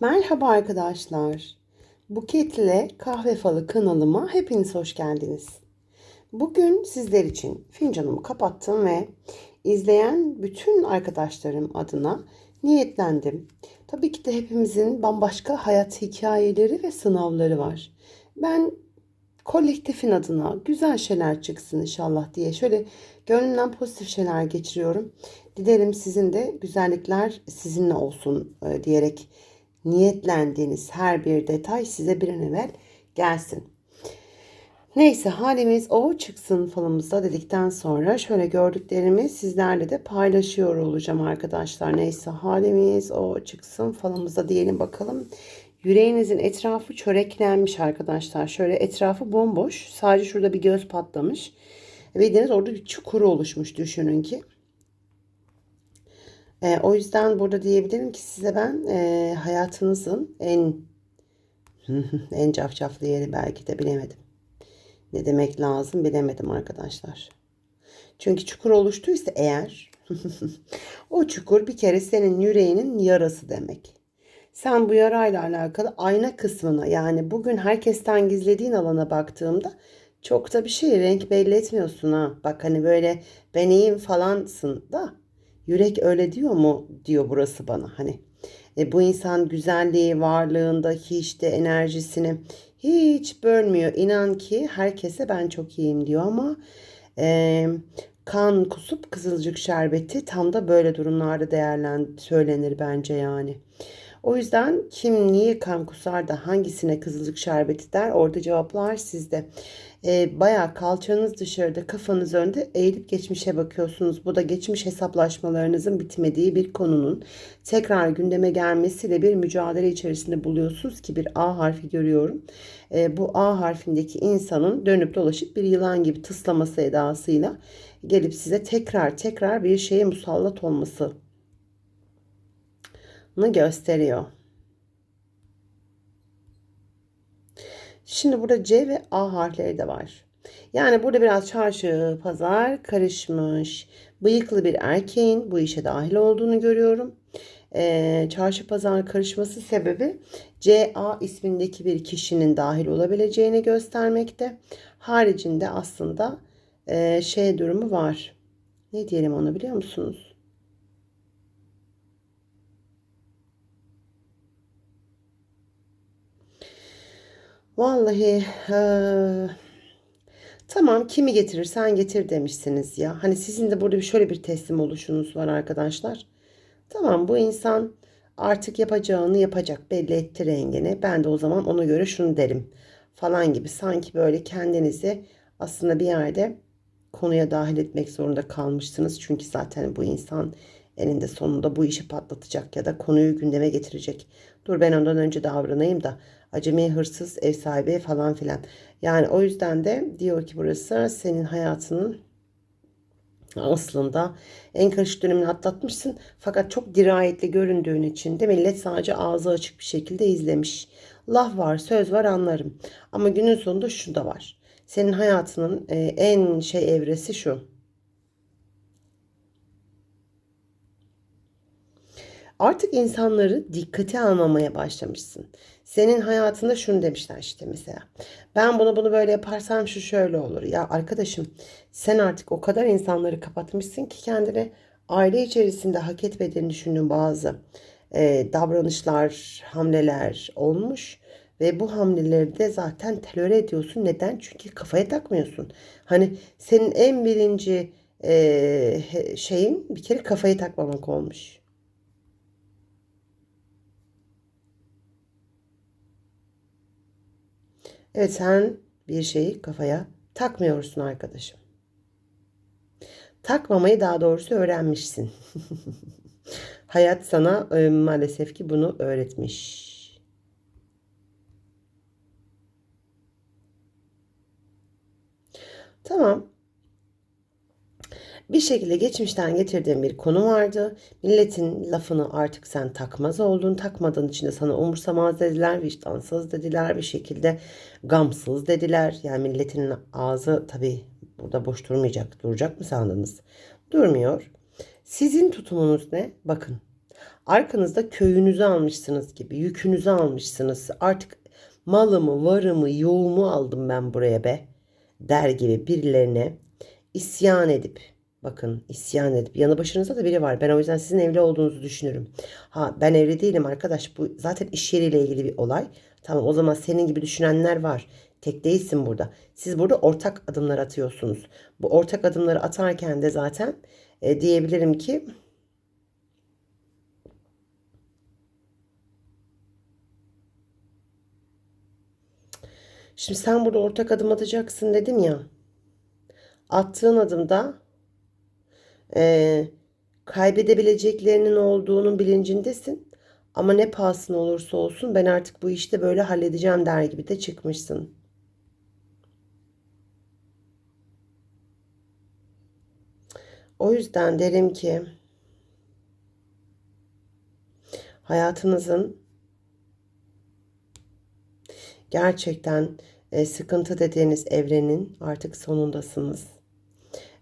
Merhaba arkadaşlar. Buketle Kahve Falı kanalıma hepiniz hoş geldiniz. Bugün sizler için fincanımı kapattım ve izleyen bütün arkadaşlarım adına niyetlendim. Tabii ki de hepimizin bambaşka hayat hikayeleri ve sınavları var. Ben kolektifin adına güzel şeyler çıksın inşallah diye şöyle gönlümden pozitif şeyler geçiriyorum. Dilerim sizin de güzellikler sizinle olsun e, diyerek niyetlendiğiniz her bir detay size bir an evvel gelsin. Neyse halimiz o çıksın falımızda dedikten sonra şöyle gördüklerimi sizlerle de paylaşıyor olacağım arkadaşlar. Neyse halimiz o çıksın falımızda diyelim bakalım. Yüreğinizin etrafı çöreklenmiş arkadaşlar. Şöyle etrafı bomboş. Sadece şurada bir göz patlamış. Bildiğiniz orada bir çukur oluşmuş düşünün ki. E, o yüzden burada diyebilirim ki size ben e, hayatınızın en en cafcaflı yeri belki de bilemedim. Ne demek lazım bilemedim arkadaşlar. Çünkü çukur oluştuysa eğer o çukur bir kere senin yüreğinin yarası demek. Sen bu yarayla alakalı ayna kısmına yani bugün herkesten gizlediğin alana baktığımda çok da bir şey renk belli etmiyorsun ha. Bak hani böyle ben iyiyim falansın da Yürek öyle diyor mu diyor burası bana hani. E, bu insan güzelliği, varlığındaki işte enerjisini hiç bölmüyor. İnan ki herkese ben çok iyiyim diyor ama e, kan kusup kızılcık şerbeti tam da böyle durumlarda değerlen söylenir bence yani. O yüzden kim niye kan kusar da hangisine kızılcık şerbeti der orada cevaplar sizde. E, bayağı kalçanız dışarıda kafanız önde eğilip geçmişe bakıyorsunuz. Bu da geçmiş hesaplaşmalarınızın bitmediği bir konunun tekrar gündeme gelmesiyle bir mücadele içerisinde buluyorsunuz ki bir A harfi görüyorum. E, bu A harfindeki insanın dönüp dolaşıp bir yılan gibi tıslaması edasıyla gelip size tekrar tekrar bir şeye musallat olması gösteriyor. Şimdi burada C ve A harfleri de var. Yani burada biraz çarşı, pazar karışmış. Bıyıklı bir erkeğin bu işe dahil olduğunu görüyorum. Ee, çarşı pazar karışması sebebi CA ismindeki bir kişinin dahil olabileceğini göstermekte. Haricinde aslında e, şey durumu var. Ne diyelim onu biliyor musunuz? Vallahi e, tamam kimi getirirsen getir demişsiniz ya. Hani sizin de burada bir şöyle bir teslim oluşunuz var arkadaşlar. Tamam bu insan artık yapacağını yapacak belli etti rengini. Ben de o zaman ona göre şunu derim falan gibi. Sanki böyle kendinizi aslında bir yerde konuya dahil etmek zorunda kalmışsınız. Çünkü zaten bu insan eninde sonunda bu işi patlatacak ya da konuyu gündeme getirecek. Dur ben ondan önce davranayım da acemi hırsız ev sahibi falan filan. Yani o yüzden de diyor ki burası senin hayatının aslında en karışık dönemini atlatmışsın. Fakat çok dirayetli göründüğün için de millet sadece ağzı açık bir şekilde izlemiş. Laf var, söz var anlarım. Ama günün sonunda şu da var. Senin hayatının en şey evresi şu. Artık insanları dikkate almamaya başlamışsın. Senin hayatında şunu demişler işte mesela. Ben bunu bunu böyle yaparsam şu şöyle olur. Ya arkadaşım sen artık o kadar insanları kapatmışsın ki kendine aile içerisinde hak etmediğini düşündüğün bazı e, davranışlar, hamleler olmuş. Ve bu hamleleri de zaten tolere ediyorsun. Neden? Çünkü kafaya takmıyorsun. Hani senin en birinci e, şeyin bir kere kafayı takmamak olmuş. Evet sen bir şeyi kafaya takmıyorsun arkadaşım. Takmamayı daha doğrusu öğrenmişsin. Hayat sana e, maalesef ki bunu öğretmiş. Tamam bir şekilde geçmişten getirdiğin bir konu vardı. Milletin lafını artık sen takmaz oldun. Takmadığın için de sana umursamaz dediler, vicdansız dediler, bir şekilde gamsız dediler. Yani milletin ağzı tabii burada boş durmayacak. Duracak mı sandınız? Durmuyor. Sizin tutumunuz ne? Bakın arkanızda köyünüzü almışsınız gibi, yükünüzü almışsınız. Artık malımı, varımı, yoğumu aldım ben buraya be der gibi birilerine isyan edip bakın isyan edip yanı başınızda da biri var. Ben o yüzden sizin evli olduğunuzu düşünürüm. Ha ben evli değilim arkadaş. Bu zaten iş yeriyle ilgili bir olay. Tamam o zaman senin gibi düşünenler var. Tek değilsin burada. Siz burada ortak adımlar atıyorsunuz. Bu ortak adımları atarken de zaten e, diyebilirim ki Şimdi sen burada ortak adım atacaksın dedim ya. Attığın adımda e, kaybedebileceklerinin olduğunun bilincindesin. Ama ne pahasına olursa olsun ben artık bu işte böyle halledeceğim der gibi de çıkmışsın. O yüzden derim ki hayatınızın gerçekten e, sıkıntı dediğiniz evrenin artık sonundasınız.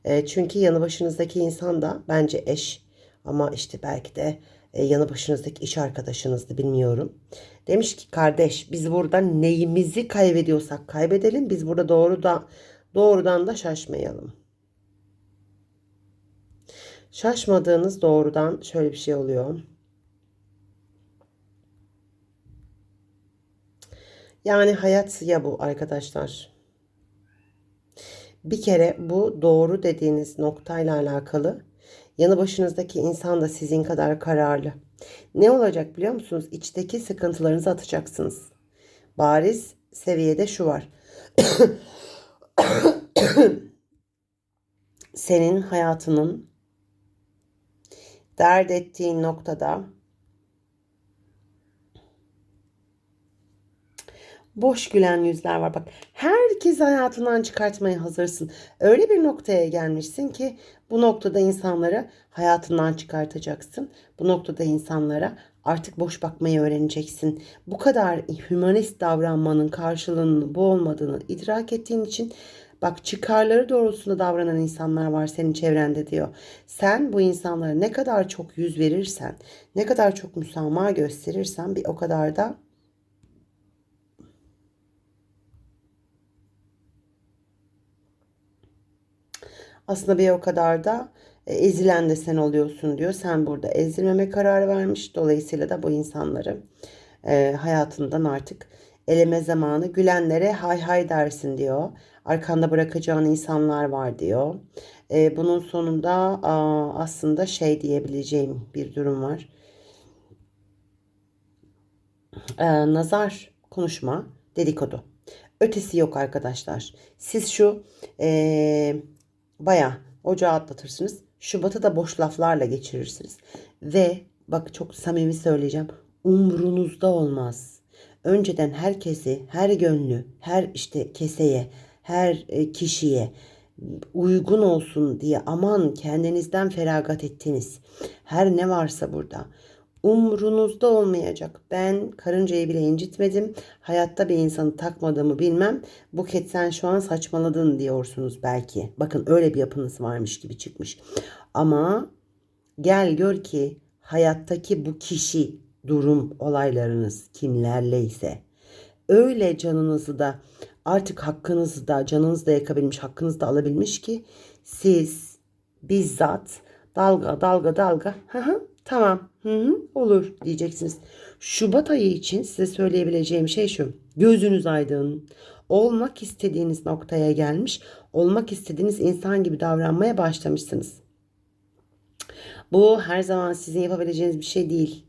E, çünkü yanı başınızdaki insan da bence eş ama işte belki de e, yanı başınızdaki iş arkadaşınızdı bilmiyorum. Demiş ki kardeş biz burada neyimizi kaybediyorsak kaybedelim. Biz burada doğru da doğrudan da şaşmayalım. Şaşmadığınız doğrudan şöyle bir şey oluyor. Yani hayat ya bu arkadaşlar. Bir kere bu doğru dediğiniz noktayla alakalı yanı başınızdaki insan da sizin kadar kararlı. Ne olacak biliyor musunuz? İçteki sıkıntılarınızı atacaksınız. Bariz seviyede şu var. Senin hayatının dert ettiğin noktada boş gülen yüzler var. Bak herkes hayatından çıkartmaya hazırsın. Öyle bir noktaya gelmişsin ki bu noktada insanları hayatından çıkartacaksın. Bu noktada insanlara artık boş bakmayı öğreneceksin. Bu kadar hümanist davranmanın karşılığının bu olmadığını idrak ettiğin için Bak çıkarları doğrultusunda davranan insanlar var senin çevrende diyor. Sen bu insanlara ne kadar çok yüz verirsen, ne kadar çok müsamaha gösterirsen bir o kadar da Aslında bir o kadar da e, ezilen de sen oluyorsun diyor. Sen burada ezilmeme kararı vermiş. Dolayısıyla da bu insanları e, hayatından artık eleme zamanı gülenlere hay hay dersin diyor. Arkanda bırakacağın insanlar var diyor. E, bunun sonunda a, aslında şey diyebileceğim bir durum var. E, nazar konuşma dedikodu. Ötesi yok arkadaşlar. Siz şu e, baya ocağı atlatırsınız. Şubat'ı da boş laflarla geçirirsiniz. Ve bak çok samimi söyleyeceğim. Umrunuzda olmaz. Önceden herkesi, her gönlü, her işte keseye, her e, kişiye uygun olsun diye aman kendinizden feragat ettiniz. Her ne varsa burada umrunuzda olmayacak. Ben karıncayı bile incitmedim. Hayatta bir insanı takmadığımı bilmem. Buket sen şu an saçmaladın diyorsunuz belki. Bakın öyle bir yapınız varmış gibi çıkmış. Ama gel gör ki hayattaki bu kişi, durum, olaylarınız kimlerleyse öyle canınızı da artık hakkınızı da canınızı da yakabilmiş, hakkınızı da alabilmiş ki siz bizzat dalga dalga dalga Tamam. Hı hı, olur diyeceksiniz. Şubat ayı için size söyleyebileceğim şey şu. Gözünüz aydın. Olmak istediğiniz noktaya gelmiş, olmak istediğiniz insan gibi davranmaya başlamışsınız. Bu her zaman sizin yapabileceğiniz bir şey değil.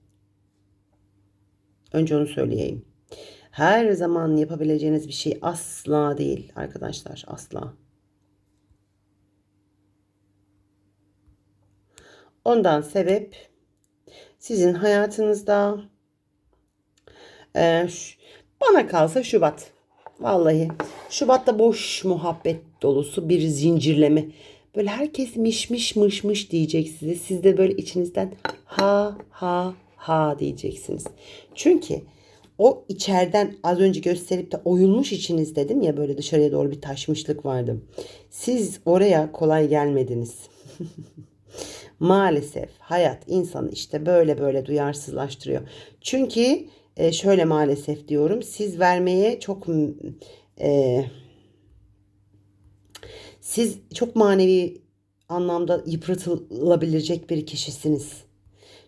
Önce onu söyleyeyim. Her zaman yapabileceğiniz bir şey asla değil arkadaşlar, asla. Ondan sebep sizin hayatınızda e, bana kalsa Şubat. Vallahi Şubat'ta boş muhabbet dolusu bir zincirleme. Böyle herkes mişmiş mışmış diyecek size. Siz de böyle içinizden ha ha ha diyeceksiniz. Çünkü o içeriden az önce gösterip de oyulmuş içiniz dedim ya böyle dışarıya doğru bir taşmışlık vardı. Siz oraya kolay gelmediniz. Maalesef hayat insanı işte böyle böyle duyarsızlaştırıyor. Çünkü e, şöyle maalesef diyorum siz vermeye çok e, siz çok manevi anlamda yıpratılabilecek bir kişisiniz.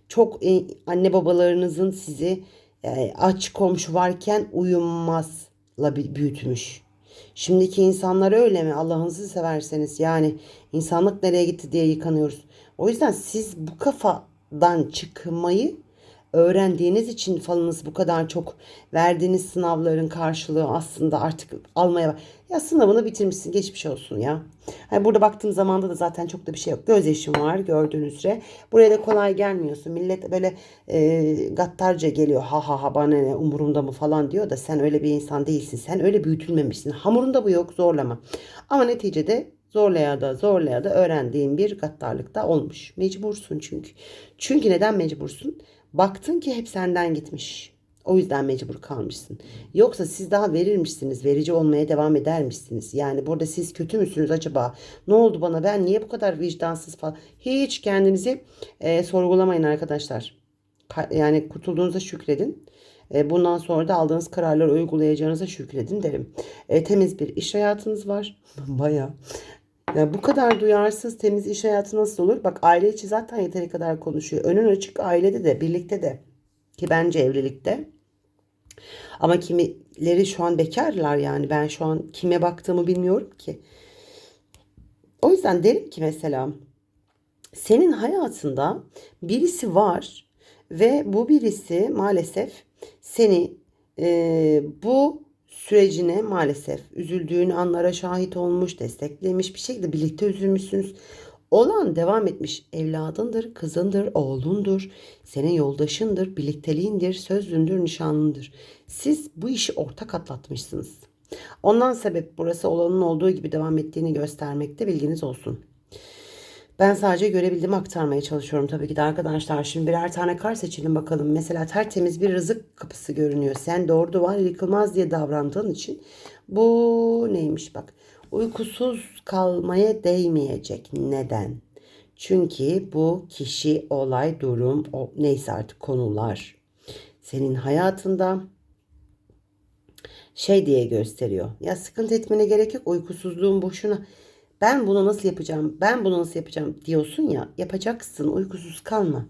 Çok e, anne babalarınızın sizi e, aç komşu varken uyumazla büyütmüş. Şimdiki insanlar öyle mi? Allah'ınızı severseniz yani insanlık nereye gitti diye yıkanıyoruz. O yüzden siz bu kafadan çıkmayı öğrendiğiniz için falınız bu kadar çok verdiğiniz sınavların karşılığı aslında artık almaya. Ya sınavını bitirmişsin geçmiş olsun ya. Yani burada baktığım zamanda da zaten çok da bir şey yok. Göz yaşım var gördüğünüz üzere. Buraya da kolay gelmiyorsun. Millet böyle e, gattarca geliyor. Ha ha ha bana ne umurumda mı falan diyor da sen öyle bir insan değilsin. Sen öyle büyütülmemişsin. Hamurunda bu yok zorlama. Ama neticede zorlaya da zorlaya da öğrendiğin bir gaddarlıkta olmuş. Mecbursun çünkü. Çünkü neden mecbursun? Baktın ki hep senden gitmiş. O yüzden mecbur kalmışsın. Yoksa siz daha verirmişsiniz, verici olmaya devam edermişsiniz. Yani burada siz kötü müsünüz acaba? Ne oldu bana? Ben niye bu kadar vicdansız falan? Hiç kendinizi e, sorgulamayın arkadaşlar. Yani kurtulduğunuza şükredin. E, bundan sonra da aldığınız kararları uygulayacağınıza şükredin derim. E, temiz bir iş hayatınız var. Baya. Ya bu kadar duyarsız temiz iş hayatı nasıl olur? Bak aile içi zaten yeteri kadar konuşuyor. Önün açık ailede de birlikte de ki bence evlilikte. Ama kimileri şu an bekarlar yani ben şu an kime baktığımı bilmiyorum ki. O yüzden derim ki mesela senin hayatında birisi var ve bu birisi maalesef seni e, bu sürecine maalesef üzüldüğün anlara şahit olmuş, desteklemiş bir şekilde birlikte üzülmüşsünüz. Olan devam etmiş evladındır, kızındır, oğlundur, senin yoldaşındır, birlikteliğindir, sözlündür, nişanlındır. Siz bu işi ortak atlatmışsınız. Ondan sebep burası olanın olduğu gibi devam ettiğini göstermekte bilginiz olsun. Ben sadece görebildiğimi aktarmaya çalışıyorum tabii ki de arkadaşlar. Şimdi birer tane kar seçelim bakalım. Mesela tertemiz bir rızık kapısı görünüyor. Sen doğru duvar yıkılmaz diye davrandığın için bu neymiş bak. Uykusuz kalmaya değmeyecek. Neden? Çünkü bu kişi, olay, durum, o, neyse artık konular senin hayatında şey diye gösteriyor. Ya sıkıntı etmene gerek yok. Uykusuzluğun boşuna ben bunu nasıl yapacağım, ben bunu nasıl yapacağım diyorsun ya yapacaksın uykusuz kalma.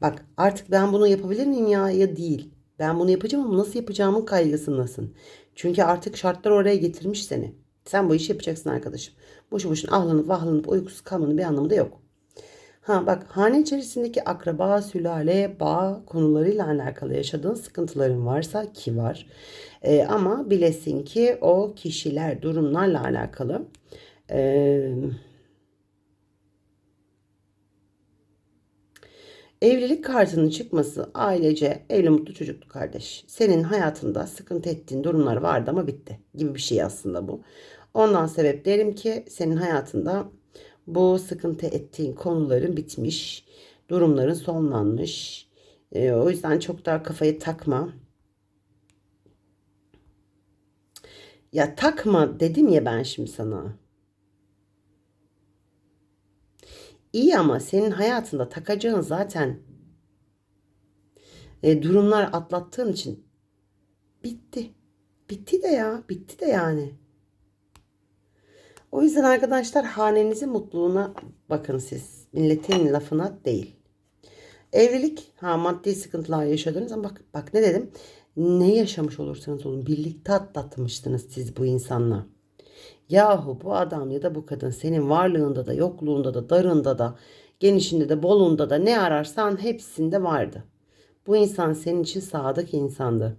Bak artık ben bunu yapabilir miyim ya ya değil. Ben bunu yapacağım ama nasıl yapacağımın kaygısındasın. Çünkü artık şartlar oraya getirmiş seni. Sen bu işi yapacaksın arkadaşım. Boşu boşuna ahlanıp vahlanıp uykusuz kalmanın bir anlamı da yok. Ha bak hane içerisindeki akraba, sülale, bağ konularıyla alakalı yaşadığın sıkıntıların varsa ki var. Ee, ama bilesin ki o kişiler, durumlarla alakalı ee, evlilik kartının çıkması ailece evli mutlu çocuklu kardeş. Senin hayatında sıkıntı ettiğin durumlar vardı ama bitti gibi bir şey aslında bu. Ondan sebep derim ki senin hayatında bu sıkıntı ettiğin konuların bitmiş, durumların sonlanmış. Ee, o yüzden çok daha kafayı takma. Ya takma dedim ya ben şimdi sana. İyi ama senin hayatında takacağın zaten e, durumlar atlattığın için bitti. Bitti de ya, bitti de yani. O yüzden arkadaşlar hanenizin mutluluğuna bakın siz. Milletin lafına değil. Evlilik, ha maddi sıkıntılar yaşadınız ama bak bak ne dedim? Ne yaşamış olursanız olun birlikte atlatmıştınız siz bu insanla. Yahu bu adam ya da bu kadın senin varlığında da yokluğunda da darında da genişinde de bolunda da ne ararsan hepsinde vardı. Bu insan senin için sadık insandı.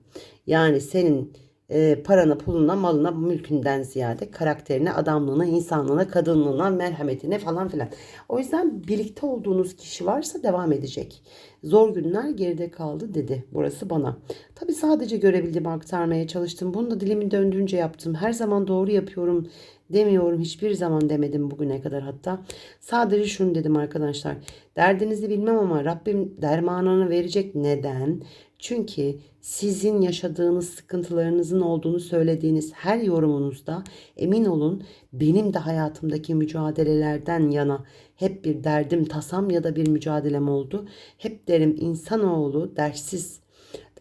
Yani senin e, parana, puluna, malına, mülkünden ziyade karakterine, adamlığına, insanlığına, kadınlığına, merhametine falan filan. O yüzden birlikte olduğunuz kişi varsa devam edecek. Zor günler geride kaldı dedi burası bana. Tabi sadece görebildiğimi aktarmaya çalıştım. Bunu da dilimi döndüğünce yaptım. Her zaman doğru yapıyorum demiyorum. Hiçbir zaman demedim bugüne kadar hatta. Sadece şunu dedim arkadaşlar. Derdinizi bilmem ama Rabbim dermanını verecek. Neden? Çünkü sizin yaşadığınız sıkıntılarınızın olduğunu söylediğiniz her yorumunuzda emin olun benim de hayatımdaki mücadelelerden yana hep bir derdim, tasam ya da bir mücadelem oldu. Hep derim insanoğlu dersiz,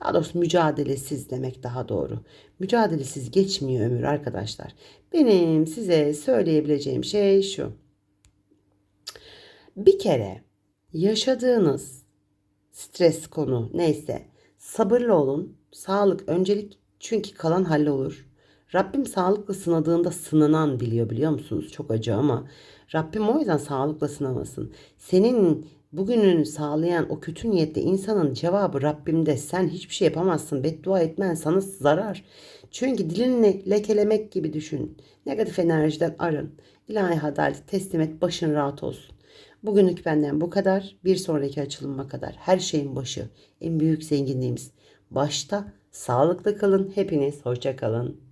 daha doğrusu mücadelesiz demek daha doğru. Mücadelesiz geçmiyor ömür arkadaşlar. Benim size söyleyebileceğim şey şu. Bir kere yaşadığınız stres konu neyse sabırlı olun. Sağlık öncelik çünkü kalan hallolur. Rabbim sağlıkla sınadığında sınanan biliyor biliyor musunuz? Çok acı ama Rabbim o yüzden sağlıkla sınamasın. Senin bugününü sağlayan o kötü niyetli insanın cevabı Rabbimde. Sen hiçbir şey yapamazsın. Beddua etmen sana zarar. Çünkü dilini lekelemek gibi düşün. Negatif enerjiden arın. İlahi adaleti teslim et. Başın rahat olsun. Bugünlük benden bu kadar. Bir sonraki açılıma kadar. Her şeyin başı. En büyük zenginliğimiz. Başta sağlıklı kalın. Hepiniz hoşça kalın.